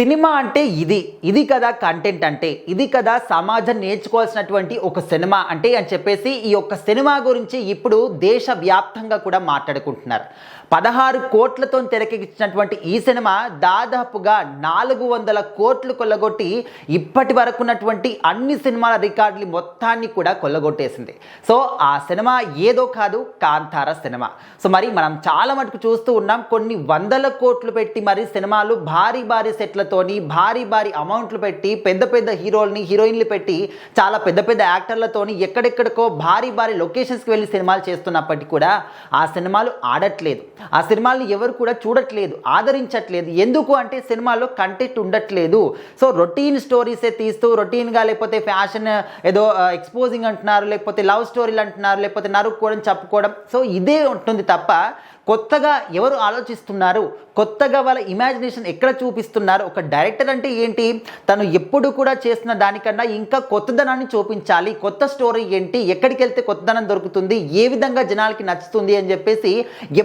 Cinema అంటే ఇది ఇది కదా కంటెంట్ అంటే ఇది కదా సమాజం నేర్చుకోవాల్సినటువంటి ఒక సినిమా అంటే అని చెప్పేసి ఈ యొక్క సినిమా గురించి ఇప్పుడు దేశవ్యాప్తంగా కూడా మాట్లాడుకుంటున్నారు. పదహారు కోట్లతో తెరకెక్కించినటువంటి ఈ సినిమా దాదాపుగా నాలుగు వందల కోట్లు కొల్లగొట్టి ఇప్పటి వరకు ఉన్నటువంటి అన్ని సినిమాల రికార్డులు మొత్తాన్ని కూడా కొల్లగొట్టేసింది. సో ఆ సినిమా ఏదో కాదు కాంతార సినిమా. సో మరి మనం చాలా మటుకు చూస్తూ ఉన్నాం కొన్ని వందల కోట్లు పెట్టి మరి సినిమాలు భారీ భారీ సెట్ల సెట్లతోని భారీ భారీ అమౌంట్లు పెట్టి పెద్ద పెద్ద హీరోల్ని హీరోయిన్లు పెట్టి చాలా పెద్ద పెద్ద యాక్టర్లతోని ఎక్కడెక్కడికో భారీ భారీ లొకేషన్స్కి వెళ్ళి సినిమాలు చేస్తున్నప్పటికీ కూడా ఆ సినిమాలు ఆడట్లేదు. ఆ సినిమాలను ఎవరు కూడా చూడట్లేదు ఆదరించట్లేదు. ఎందుకు అంటే సినిమాలో కంటెంట్ ఉండట్లేదు. సో రొటీన్ స్టోరీసే తీస్తూ రొటీన్గా లేకపోతే ఫ్యాషన్ ఏదో ఎక్స్పోజింగ్ అంటున్నారు లేకపోతే లవ్ స్టోరీలు అంటున్నారు లేకపోతే నరుక్కోవడం చెప్పుకోవడం సో ఇదే ఉంటుంది తప్ప కొత్తగా ఎవరు ఆలోచిస్తున్నారు? కొత్తగా వాళ్ళ ఇమాజినేషన్ ఎక్కడ చూపిస్తున్నారు? ఒక డైరెక్టర్ అంటే ఏంటి? తను ఎప్పుడు కూడా చేసిన దానికన్నా ఇంకా కొత్తదనాన్ని చూపించాలి. కొత్త స్టోరీ ఏంటి? ఎక్కడికి వెళ్తే కొత్తదనం దొరుకుతుంది? ఏ విధంగా జనాలకి నచ్చుతుంది అని చెప్పేసి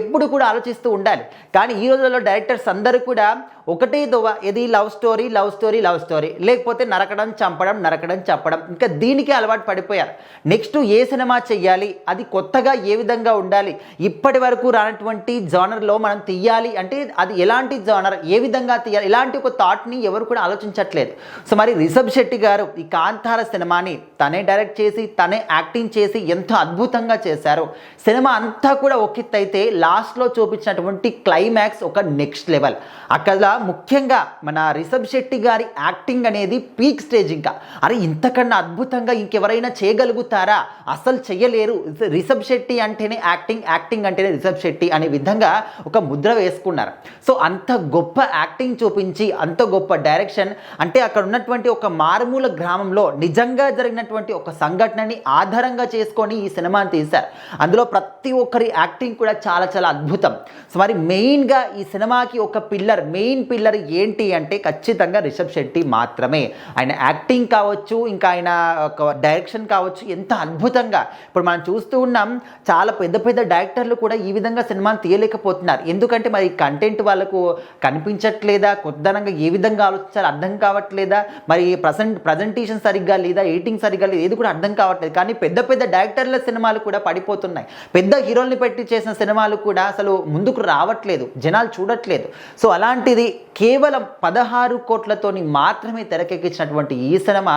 ఎప్పుడు కూడా ఆలోచిస్తూ ఉండాలి. కానీ ఈ రోజుల్లో డైరెక్టర్స్ అందరూ కూడా ఒకటే దోవ ఇది love story love story love story. లేకపోతే నరకడం చంపడం నరకడం చంపడం. ఇంకా దీనికి అలవాటు పడిపోయారు. నెక్స్ట్ ఏ సినిమా చెయ్యాలి? అది కొత్తగా ఏ విధంగా ఉండాలి? ఇప్పటి వరకు రానటువంటి జానర్లో మనం తీయాలి అంటే అది ఎలాంటి జానర్? ఏ విధంగా తీయాలి? ఇలాంటి ఒక థాట్ని ఎవరు కూడా ఆలోచించట్లేదు. సో మరి రిషబ్ శెట్టి గారు ఈ కాంతార సినిమాని తనే డైరెక్ట్ చేసి తనే యాక్టింగ్ చేసి ఎంతో అద్భుతంగా చేశారు. సినిమా అంతా కూడా ఒక లాస్ట్లో చూపించినటువంటి క్లైమాక్స్ ఒక నెక్స్ట్ లెవెల్. అక్కడ ముఖ్యంగా మన రిషబ్ శెట్టి గారి యాక్టింగ్ అనేది పీక్ స్టేజ్ ఇంకా. అరే ఇంతకన్నా అద్భుతంగా ఇంకెవరైనా చేయగలుగుతారా? అసలు చెయ్యలేరు. రిషబ్ శెట్టి అంటేనే యాక్టింగ్ యాక్టింగ్ అంటేనే రిషబ్ శెట్టి అనే విధంగా ఒక ముద్ర వేసుకున్నారు. సో అంత గొప్ప యాక్టింగ్ చూపించి అంత గొప్ప డైరెక్షన్ అంటే అక్కడ ఉన్నటువంటి ఒక మారుమూల గ్రామంలో నిజంగా జరిగినటువంటి ఒక సంఘటనని ఆధారంగా చేసుకొని ఈ సినిమాని తీశారు. అందులో ప్రతి ఒక్కరి యాక్టింగ్ కూడా చాలా చాలా అద్భుతం. సో మరి మెయిన్గా ఈ సినిమాకి ఒక పిల్లర్ మెయిన్ పిల్లర్ ఏంటి అంటే ఖచ్చితంగా రిషబ్ శెట్టి మాత్రమే. ఆయన యాక్టింగ్ కావచ్చు ఇంకా ఆయన ఒక డైరెక్షన్ కావచ్చు ఎంత అద్భుతంగా. ఇప్పుడు మనం చూస్తూ ఉన్నాం చాలా పెద్ద పెద్ద డైరెక్టర్లు కూడా ఈ విధంగా సినిమాలు తీయలేకపోతున్నారు. ఎందుకంటే మరి కంటెంట్ వాళ్ళకు కనిపించట్లేదా? కొద్దనంగా ఏ విధంగా ఆలోచించాలి అర్థం కావట్లేదా? మరి ప్రజెంట్ ప్రజెంటేషన్ సరిగ్గా లేదా ఎడిటింగ్ సరిగ్గా లేదు ఏది కూడా అర్థం కావట్లేదు. కానీ పెద్ద పెద్ద డైరెక్టర్ల సినిమాలు కూడా పడిపోతున్నాయి. పెద్ద హీరోల్ని పెట్టి చేసిన సినిమాలు కూడా అసలు ముందుకు రావట్లేదు. జనాలు చూడట్లేదు. సో అలాంటిది కేవలం పదహారు కోట్లతోని మాత్రమే తెరకెక్కించినటువంటి ఈ సినిమా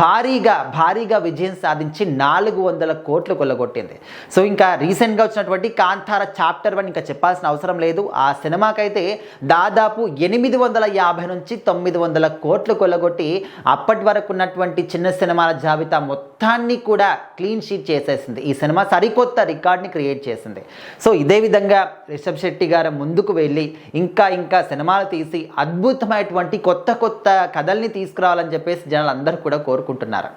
భారీగా భారీగా విజయం సాధించి నాలుగు వందల కోట్లు కొల్లగొట్టింది. సో ఇంకా రీసెంట్గా వచ్చినటువంటి కాంతార చాప్టర్ వన్ ఇంకా చెప్పాల్సిన అవసరం లేదు. ఆ సినిమాకైతే దాదాపు ఎనిమిది వందల యాభై నుంచి తొమ్మిది వందల కోట్లు కొల్లగొట్టి అప్పటి వరకు ఉన్నటువంటి చిన్న సినిమాల జాబితా మొత్తం మొత్తాన్ని కూడా క్లీన్ షీట్ చేసేసింది. ఈ సినిమా సరికొత్త రికార్డ్ని క్రియేట్ చేసింది. సో ఇదే విధంగా రిషబ్ శెట్టి గారు ముందుకు వెళ్ళి ఇంకా ఇంకా సినిమాలు తీసి అద్భుతమైనటువంటి కొత్త కొత్త కథల్ని తీసుకురావాలని చెప్పేసి జనాలు అందరూ కూడా కోరుకుంటున్నారు.